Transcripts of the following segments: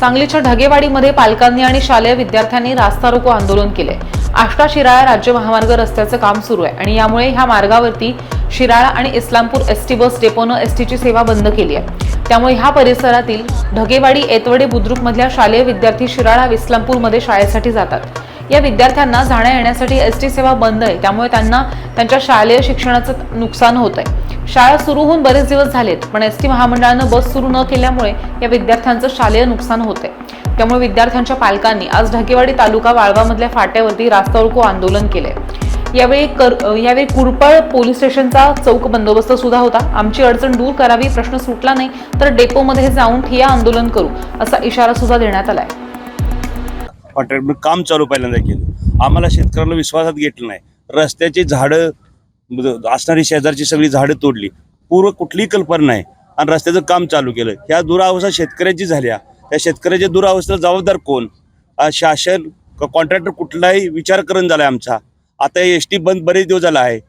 सांगलीच्या ढगेवाडीमध्ये पालकांनी आणि शालेय विद्यार्थ्यांनी रास्ता रोको आंदोलन केले. आष्टा शिराळा राज्य महामार्ग रस्त्याचं काम सुरू आहे आणि यामुळे ह्या मार्गावरती शिराळा आणि इस्लामपूर एसटी बस डेपोनं एसटीची सेवा बंद केली आहे. त्यामुळे ह्या परिसरातील ढगेवाडी एतवडे बुद्रुकमधल्या शालेय विद्यार्थी शिराळा इस्लामपूरमध्ये शाळेसाठी जातात. या विद्यार्थ्यांना जाण्या येण्यासाठी एस टी सेवा बंद आहे. त्यामुळे त्यांना त्यांच्या शालेय शिक्षणाचं नुकसान होत आहे. शाळा सुरू होऊन बरेच दिवस झालेत पण एस टी महामंडळानं बस सुरू न केल्यामुळे या विद्यार्थ्यांचं शालेय नुकसान होत आहे त्यामुळे विद्यार्थ्यांच्या पालकांनी आज ढकेवाडी तालुका वाळवामधल्या फाट्यावरती रास्ता रोको आंदोलन केलंय. यावेळी कर यावेळी कुरपळ पोलीस स्टेशनचा चौक बंदोबस्त सुद्धा होता. आमची अडचण दूर करावी प्रश्न सुटला नाही तर डेपोमध्ये जाऊन ठिया आंदोलन करू असा इशारा सुद्धा देण्यात आलाय. काम चालू पहिल्यांदा केलं. आम्हाला शेतकऱ्याला विश्वासात घेतलं नाही. रस्त्याची झाडं असणारी शेजारची सगळी झाडं तोडली. पूर्व कुठलीही कल्पना नाही. आणि रस्त्याचं काम चालू केलं. ह्या दुरावस्था शेतकऱ्याची झाल्या. त्या शेतकऱ्याच्या दुरावस्थेला जबाबदार कोण? शासन कॉन्ट्रॅक्टर कुठलाही विचार करून झालाय आमचा. आता एस टी बंद बरेच दिवस झाला आहे.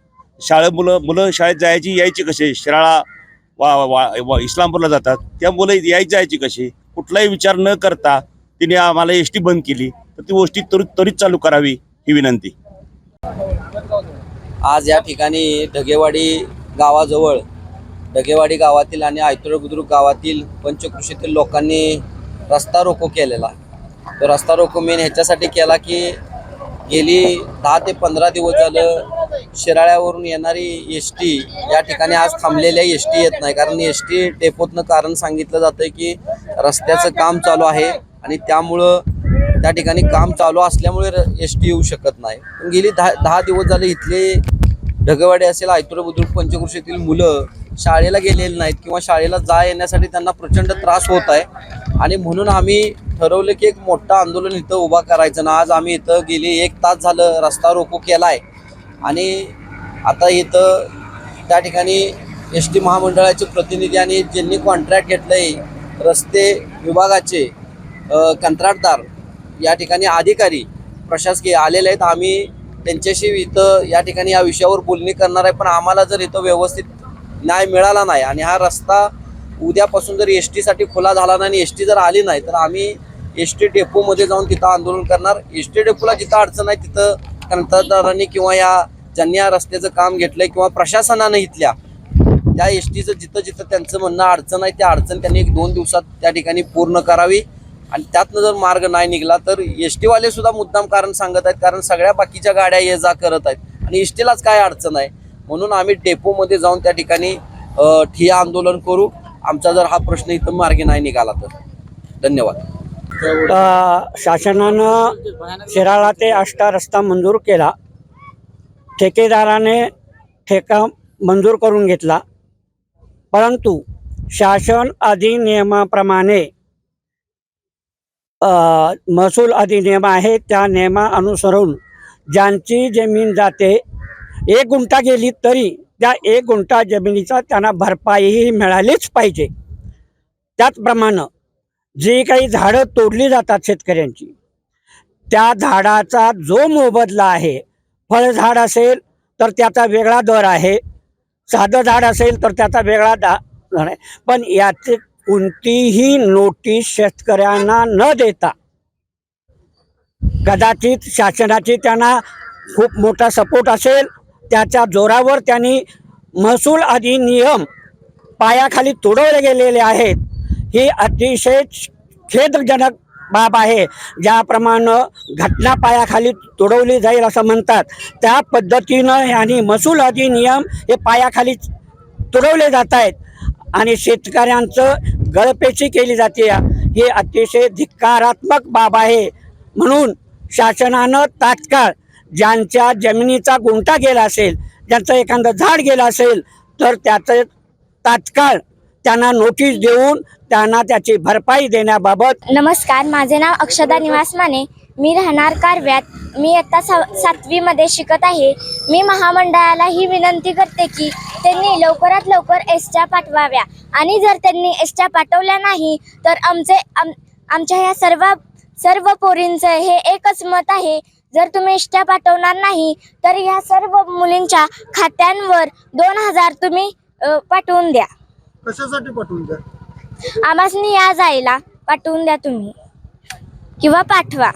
शाळा मुलं मुलं शाळेत जायची यायची कशी? शिराळा वा वा वा इस्लामपूरला जातात. त्या मुलं यायची जायची कशी? कुठलाही विचार न करता तिने आम्हाला एस टी बंद केली. तर ती गोष्टी त्वरित त्वरित चालू करावी ही विनंती. आज या ठिकाणी ढगेवाडी गावाजवळ ढगेवाडी गावातील आणि आयतुळ बुद्रुक गावातील पंचकृषीतील लोकांनी रस्ता रोको केलेला. तो रस्ता रोको मेन ह्याच्यासाठी केला की गेली दहा ते पंधरा दिवस झालं शिराळ्यावरून येणारी एस टी या ठिकाणी आज थांबलेल्या एस टी येत नाही. कारण एस टी डेपोतनं कारण सांगितलं जातं की रस्त्याचं काम चालू आहे आणि त्यामुळं त्या ठिकाणी काम चालू असल्यामुळे एस टी येऊ शकत नाही. पण गेली दहा दहा दिवस झाले इथले ढगवाडी असेल आयतुर बुद्रुक पंचकृषीतील मुलं शाळेला गेलेली नाहीत किंवा शाळेला जा येण्यासाठी त्यांना प्रचंड त्रास होत आहे. आणि म्हणून आम्ही ठरवलं की एक मोठं आंदोलन इथं उभा करायचं ना आज आम्ही इथं गेली एक तास झालं रस्ता रोको केला आहे आणि आता इथं त्या ठिकाणी एस टी महामंडळाचे प्रतिनिधी आणि ज्यांनी कॉन्ट्रॅक्ट घेतलं आहे रस्ते विभागाचे कंत्राटदार या ठिकाणी अधिकारी प्रशासकीय आलेले आहेत. आम्ही त्यांच्याशी इथं या ठिकाणी या विषयावर बोलणी करणार आहे पण आम्हाला जर इथं व्यवस्थित न्याय मिळाला नाही आणि हा रस्ता उद्यापासून जर एस टीसाठी खुला झाला नाही आणि एस टी जर आली नाही तर आम्ही एस टी डेपोमध्ये जाऊन तिथं आंदोलन करणार. एस टी डेपोला जिथं अडचण आहे तिथं कंत्राटदारांनी किंवा या ज्यांनी या रस्त्याचं काम घेतलंय किंवा प्रशासनानं इथल्या त्या एस टीचं जिथं जिथं त्यांचं म्हणणं अडचण आहे त्या अडचण त्यांनी एक दोन दिवसात त्या ठिकाणी पूर्ण करावी. आणि त्यातनं जर मार्ग नाही निघाला तर एस टीवाले सुद्धा मुद्दाम कारण सांगत आहेत कारण सगळ्या बाकीच्या गाड्या ये जा करत आहेत. आणि एस टीलाच काय अडचण आहे? म्हणून आम्ही डेपोमध्ये जाऊन त्या ठिकाणी ठिया आंदोलन करू. आमचा जर हा प्रश्न इथं मार्गी नाही निघाला तर. धन्यवाद. शासनानं शिराळा ते आष्टा रस्ता मंजूर केला. ठेकेदाराने ठेका मंजूर करून घेतला. परंतु शासन अधिनियमाप्रमाणे महसूल अधिनियम आहे त्या नियमा अनुसरून ज्यांची जमीन जाते एक गुंठा गेली तरी त्या एक गुंठा जमिनीचा त्यांना भरपाईही मिळालीच पाहिजे. त्याचप्रमाणे जी काही झाडं तोडली जातात शेतकऱ्यांची त्या झाडाचा जो मोबदला आहे फळझाड असेल तर त्याचा वेगळा दर आहे साधं झाड असेल तर त्याचा वेगळा दा दर आहे. पण याचे कोणतीही नोटीस शेतकऱ्यांना न देता. कदाचित शासनाची त्यांना खूप मोठा सपोर्ट असेल त्याच्या जोरावर त्यांनी महसूल अधिनियम पायाखाली तुडवले गेलेले आहेत. ही अतिशय खेदजनक बाब आहे. ज्याप्रमाणे घटना पायाखाली तुडवली जाईल असं म्हणतात. त्या पद्धतीनं आणि महसूल अधिनियम हे पायाखाली तुडवले जात आहेत. आणि शेतकऱ्यांचं गळपेची केली जाते. ही अतिशय धिक्कारात्मक बाब आहे. म्हणून शासनानं तात्काळ ज्यांच्या जमिनीचा गुंठा गेला असेल ज्यांचं एखादं झाड गेलं असेल तर त्याचं तात्काळ त्यांना नोटीस देऊन त्यांना त्याची भरपाई देण्याबाबत नमस्कार माझे नाव अक्षदा निवास माने. मी राहणार कारव्यात. मी आता सा सातवीमध्ये शिकत आहे. मी महामंडळाला ही विनंती करते की त्यांनी लवकरात लवकर एसट्या पाठवाव्या. आणि जर त्यांनी एसट्या पाठवल्या नाही तर आमचे आम आमच्या ह्या सर्व सर्व पोरींचं हे एकच मत आहे. जर तुम्ही एसट्या पाठवणार नाही तर ह्या सर्व मुलींच्या खात्यांवर दोन हजार तुम्ही पाठवून द्या. कशासाठी पाठवून द्या? आम्हासनी या जायला पाठवून द्या तुम्ही. किंवा पाठवा.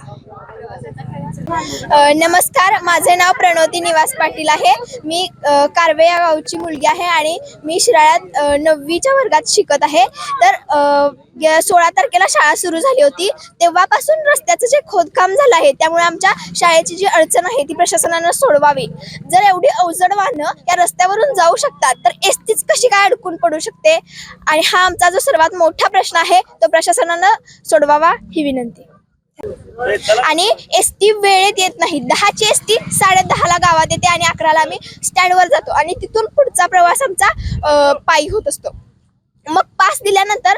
नमस्कार माझे नाव प्रणवती निवास पाटील आहे. मी कारवे या गावची मुलगी आहे आणि मी शिराळ्यात नववीच्या वर्गात शिकत आहे. तर सोळा तारखेला शाळा सुरू झाली होती. तेव्हापासून रस्त्याचं जे खोदकाम झालं आहे त्यामुळे आमच्या शाळेची जी अडचण आहे ती प्रशासनानं सोडवावी. जर एवढी अवजड वाहनं या रस्त्यावरून जाऊ शकतात तर एस तीच कशी काय अडकून पडू शकते? आणि हा आमचा जो सर्वात मोठा प्रश्न आहे तो प्रशासनानं सोडवावा ही विनंती. आणि एस टी वेळेत येत नाही. दहाची एस टी साडे दहाला गावात येते आणि अकराला आम्ही स्टँडवर जातो. आणि तिथून पुढचा प्रवास आमचा पायी होत असतो. मग पास दिल्यानंतर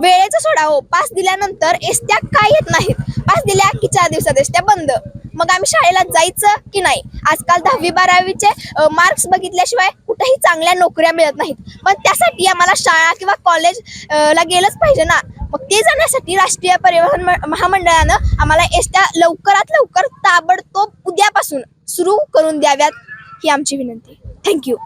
वेळेचं सोडा हो. पास दिल्यानंतर एसट्या काय येत नाहीत. पास दिल्या की चार दिवसात एसट्या बंद. मग आम्ही शाळेला जायचं की नाही? आजकाल दहावी बारावीचे मार्क्स बघितल्याशिवाय कुठेही चांगल्या नोकऱ्या मिळत नाहीत. पण त्यासाठी आम्हाला शाळा किंवा कॉलेज ला गेलंच पाहिजे ना? मग ते जाण्यासाठी राष्ट्रीय परिवहन म- महामंडळानं आम्हाला एसट्या लवकरात लवकर ताबडतोब उद्यापासून सुरू करून द्याव्यात ही आमची विनंती. थँक्यू